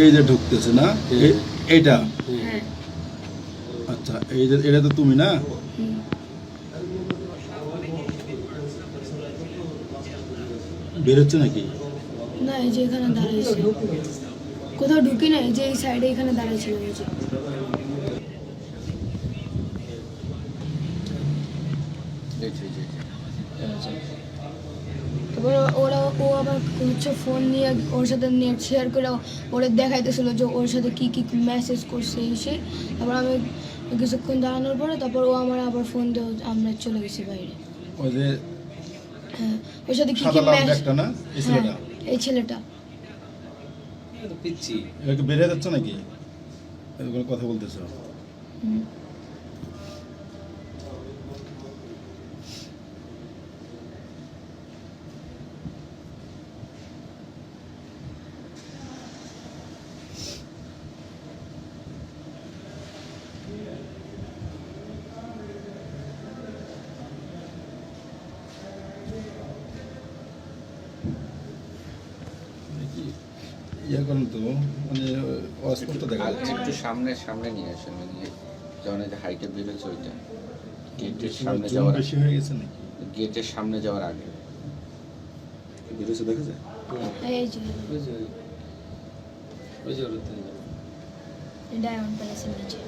এই যে ঢুকতেছে না এ- এইটা? হ্যাঁ। আচ্ছা এই যে এটা তো তুমি না। বেরোচ্ছে নাকি? না এই যে এখানে দাঁড়িয়েছে কোথাও ঢুকি না এই যে এই সাইডে এখানে দাঁড়িয়েছিল এই যে। ও আবার হচ্ছে ফোন নিয়ে ওর সাথে নেট শেয়ার করে ওরা দেখাইতেছিল যে ওর সাথে কী কী মেসেজ করছে এই সেই তারপর আমি কিছুক্ষণ দাঁড়ানোর পরে তারপর ও আমার আবার ফোন দিয়ে আমরা চলে গেছি বাইরে। ওই যে হ্যাঁ ওর সাথে কি কি মেসেজ না? এই হ্যাঁ ছেলেটা? এই ছেলেটা। পিচ্ছি। বেরিয়ে যাচ্ছে নাকি? এরকম কথা বলতেছো। ইয়ে করেন তো মানে অস্পষ্ট দেখা যাচ্ছে। একটু সামনে সামনে নিয়ে আসেন নিয়ে যখন এই যে ওইটা। গেটের সামনে যাওয়ার বেশি হয়ে গেছে নাকি? গেটের সামনে যাওয়ার আগে। দেখা যায় এই যে। ডায়মন্ড প্যালেসের নিচে।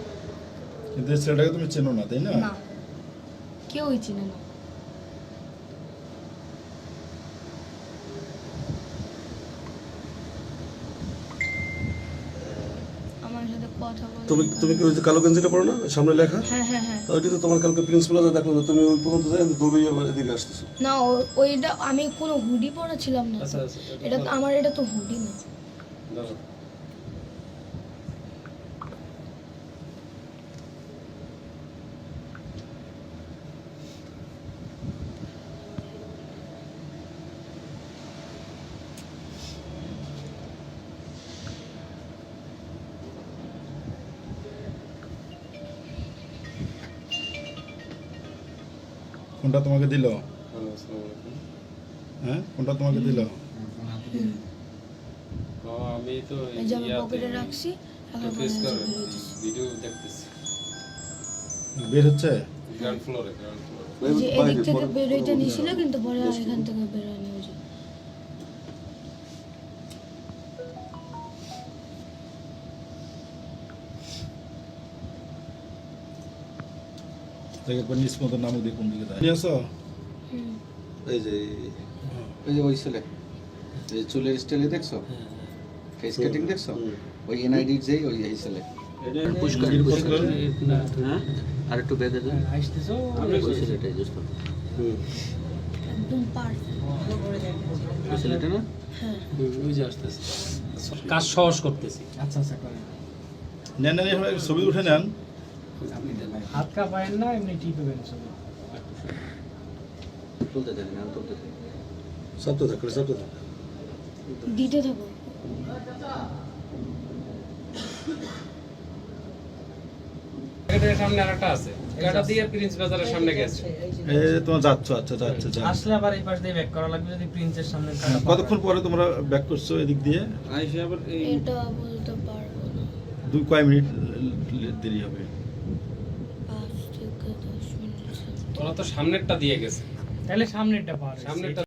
কিন্তু ছেলেটাকে তুমি চেনো না তাই না? না। কেউই চিনে না আমার সাথে কথা বলে তুমি তুমি কি ওই যে কালো গেঞ্জিটা পরো না? সামনে লেখা? হ্যাঁ হ্যাঁ হ্যাঁ। ওইটা তো তোমার কালকে প্রিন্সিপাল দেখো যে তুমি ওই পর্যন্ত যাই দৌড়ে আবার এদিকে আসতেছো। না ও- ওইটা আমি কোনো হুডি পরা ছিলাম না আচ্ছা, তো। এটা তো- আমার এটা তো হুডি না। কোনটা তোমাকে দিল? হ্যাঁ কোনটা তোমাকে দিল? আমি তো পকেটে রাখছি ভিডিও দেখতেছি। বের হচ্ছে? গ্রাউন্ড ফ্লোরে গ্রাউন্ড ফ্লোরে এদিক থেকে বের হইতে নিছিল কিন্তু পরে এখান থেকে বের হয়নি দেখে একবার নিজ মতো দিয়ে কোন দিকে যায় এই যে ওই যে ওই ছেলে এই চুলের স্টাইলে দেখছ? ফেস কাটিং দেখছ? ওই এনআইডি যেই ওই এই ছেলে। আর একটু বেঁধে দেন ওই ছেলেটাই দোস্ত একদম পারফেক্ট ওই ছেলেটা না? হ্যাঁ। ওই যে আসতেছে। কাজ সহজ করতেছি। নেন নেন এভাবে ছবি উঠে নেন। হাত কাঁপায়েন না এমনি টিপে ছবি তুলতে দেন না তুলতে দেন সাপ্তাহ থাকো সাপ্তাহ থাকো। দিতে থাকো। সামনে আরেকটা আছে। এটা দিয়ে প্রিন্স বাজারের সামনে গেছে। এই তোমার যাচ্ছ আচ্ছা যাচ্ছে যাচ্ছে। আসলে আবার এই পাশ দিয়ে ব্যাক করা লাগবে যদি প্রিন্সের সামনে কতক্ষণ পরে তোমরা ব্যাক করছ এদিক দিয়ে? আইসে আবার এই এটা বলতে পারব না। দুই কয় মিনিট দেরি হবে পাঁচ থেকে দশ মিনিট ওরা তো সামনেরটা দিয়ে গেছে তাহলে সামনেরটা পাওয়া। সামনেরটা